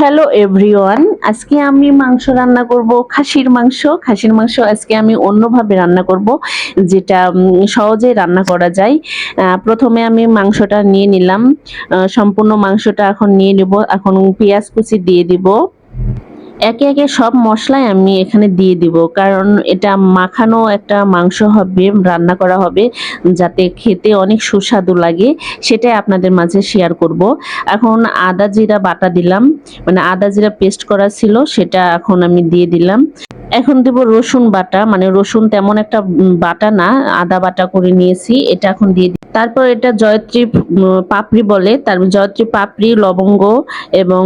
Hello everyone আজকে আমি মাংস রান্না করব, খাসির মাংস। খাসির মাংস আজকে আমি অন্যভাবে রান্না করব, যেটা সহজে সহজেই রান্না করা যায়। প্রথমে আমি মাংসটা নিয়ে নিলাম। সম্পূর্ণ মাংসটা এখন নিয়ে নেব। এখন পেঁয়াজ কুচি দিয়ে দিব। একে একে সব মশলাই আমি এখানে দিয়ে দিব। কারণ এটা মাখানো একটা মাংস হবে, রান্না করা হবে, যাতে খেতে অনেক সুস্বাদু লাগে, সেটাই আপনাদের মাঝে শেয়ার করব। এখন আদা জিরা বাটা দিলাম। মানে আদা জিরা পেস্ট করা ছিল, সেটা এখন আমি দিয়ে দিলাম। এখন দেব রসুন বাটা। মানে রসুন তেমন একটা বাটা না, আদা বাটা করে নিয়েছি। এটা এখন দিয়ে দিই। তারপর এটা জয়ত্রী পাপড়ি বলে। তারপর জয়ত্রী পাপড়ি, লবঙ্গ এবং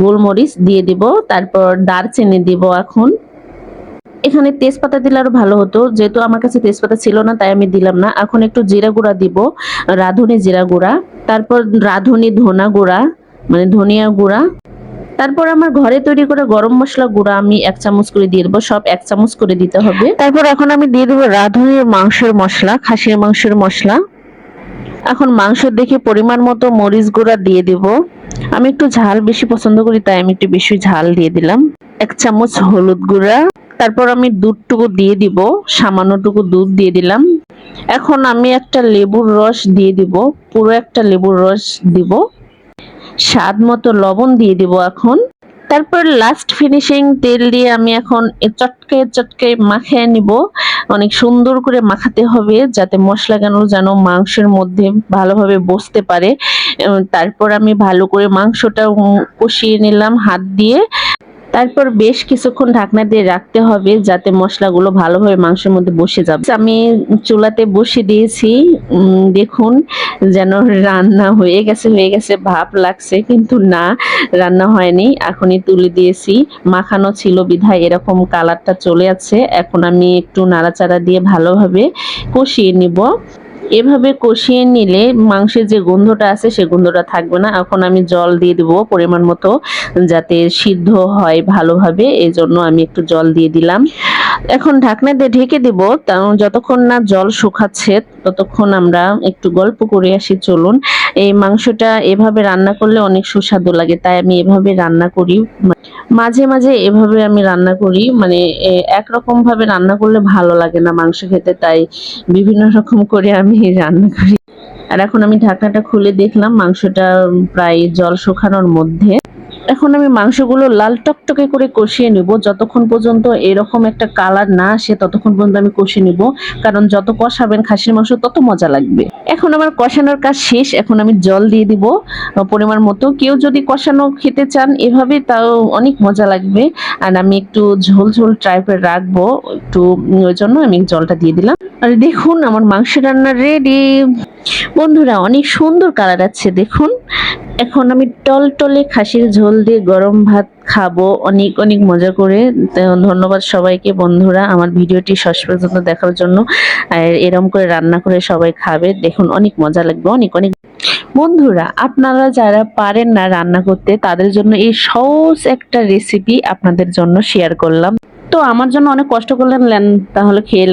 গোলমরিচ দিয়ে দিব। তারপর দারচিনি দিব এখন। এখানে তেজপাতা দিলে আরও ভালো হতো। যেহেতু আমার কাছে তেজপাতা ছিল না, তাই আমি দিলাম না। এখন একটু জিরা গুঁড়া দিব। রাঁধুনি জিরা গুঁড়া। তারপর রাঁধুনি ধনা গুঁড়া মানে ধনিয়া গুঁড়া। তারপর আমার ঘরে তৈরি করে গরম মশলা গুঁড়া আমি এক চামচ করে দিয়ে দেবো, সব এক চামচ করে দিতে হবে। তারপর এখন আমি দিয়ে দেবো রাঁধুনির মাংসের মশলা, খাসির মাংসের মশলা। এখন মাংস দেখে পরিমাণ মতো মরিচ গুঁড়া দিয়ে দিব। আমি একটু ঝাল বেশি পছন্দ করি, তাই আমি একটু বেশি ঝাল দিয়ে দিলাম। এক চামচ হলুদ গুঁড়া। তারপর আমি দুধটুকু দিয়ে দিব, সামান্যটুকু দুধ দিয়ে দিলাম। এখন আমি একটা লেবুর রস দিয়ে দিব, পুরো একটা লেবুর রস দিব। স্বাদ মতো লবণ দিয়ে দিব এখন। তারপর লাস্ট ফিনিশিং তেল দিয়ে আমি এখন চটকে চটকে মাখিয়ে নিব। অনেক সুন্দর করে মাখাতে হবে যাতে মশলা কেন যেন মাংসের মধ্যে ভালোভাবে বসতে পারে। তারপর আমি ভালো করে মাংসটা কষিয়ে নিলাম হাত দিয়ে। তারপর বেশ কিছুক্ষণ ঢাকনা দিয়ে রাখতে হবে যাতে মশলাগুলো ভালোভাবে মাংসের মধ্যে বসে যাবে। আমি চুলাতে বসে দিয়েছি। দেখুন যেন রান্না হয়ে গেছে হয়ে গেছে, ভাব লাগছে, কিন্তু না, রান্না হয়নি। এখনই তুলে দিয়েছি। মাখানো ছিল বিধায় এরকম কালারটা চলে আছে। এখন আমি একটু নাড়াচাড়া দিয়ে ভালোভাবে কষিয়ে নিব। এভাবে কষিয়ে নিলে মাংসের যে গন্ধটা আছে সে গন্ধটা থাকবে না। এখন আমি জল দিয়ে দেবো পরিমাণ মতো যাতে সিদ্ধ হয় ভালোভাবে। এই জন্য আমি একটু জল দিয়ে দিলাম। এখন ঢাকনা দিয়ে ঢেকে দিব। যতক্ষণ না জল শুকাচ্ছে, ততক্ষণ আমরা একটু গল্প করে আসি। চলুন, এই মাংসটা এভাবে রান্না করলে অনেক সুস্বাদু লাগে। তাই আমি এভাবে রান্না করি। মাঝে মাঝে এভাবে আমি রান্না করি। মানে এ- একরকম ভাবে রান্না করলে ভালো লাগে না মাংস খেতে, তাই বিভিন্ন রকম করে আমি রান্না করি। আর এখন আমি ঢাকনাটা খুলে দেখলাম মাংসটা প্রায় জল শুকানোর মধ্যে। এখন আমি মাংসগুলো লাল টকটকে করে কষিয়ে নিব। যতক্ষণ পর্যন্ত এরকম একটা কালার না আসে, ততক্ষণ পর্যন্ত আমি কষিয়ে নিব। কারণ যত কষাবেন খাসির মাংস, তত মজা লাগবে। এখন আমার কষানোর কাজ শেষ। এখন আমি জল দিয়ে দিব পরিমাণ মতো। কেউ যদি কষানো খেতে চান এভাবে, তাও অনেক মজা লাগবে। আর আমি একটু ঝোল ঝোল টাইপের রাখব। একটু ওই জন্য আমি জলটা দিয়ে দিলাম। আর দেখুন, আমার মাংস রান্না রেডি বন্ধুরা, অনেক সুন্দর কালার আছে। দেখুন, এখন আমি টলটলে খাসির ঝোল দিয়ে গরম ভাত খাব। অনেক অনেক মজা করে। ধন্যবাদ সবাইকে, বন্ধুরা, আমার ভিডিওটি শেষ পর্যন্ত দেখার জন্য। এরম করে রান্না করে সবাই খাবে। দেখুন, অনেক মজা লাগবে, অনেক অনেক। বন্ধুরা, আপনারা যারা পারেন না রান্না করতে, তাদের জন্য এই সহজ একটা রেসিপি আপনাদের জন্য শেয়ার করলাম। তো আমার জন্য অনেক কষ্ট করলেন, লেন, তাহলে খেয়ে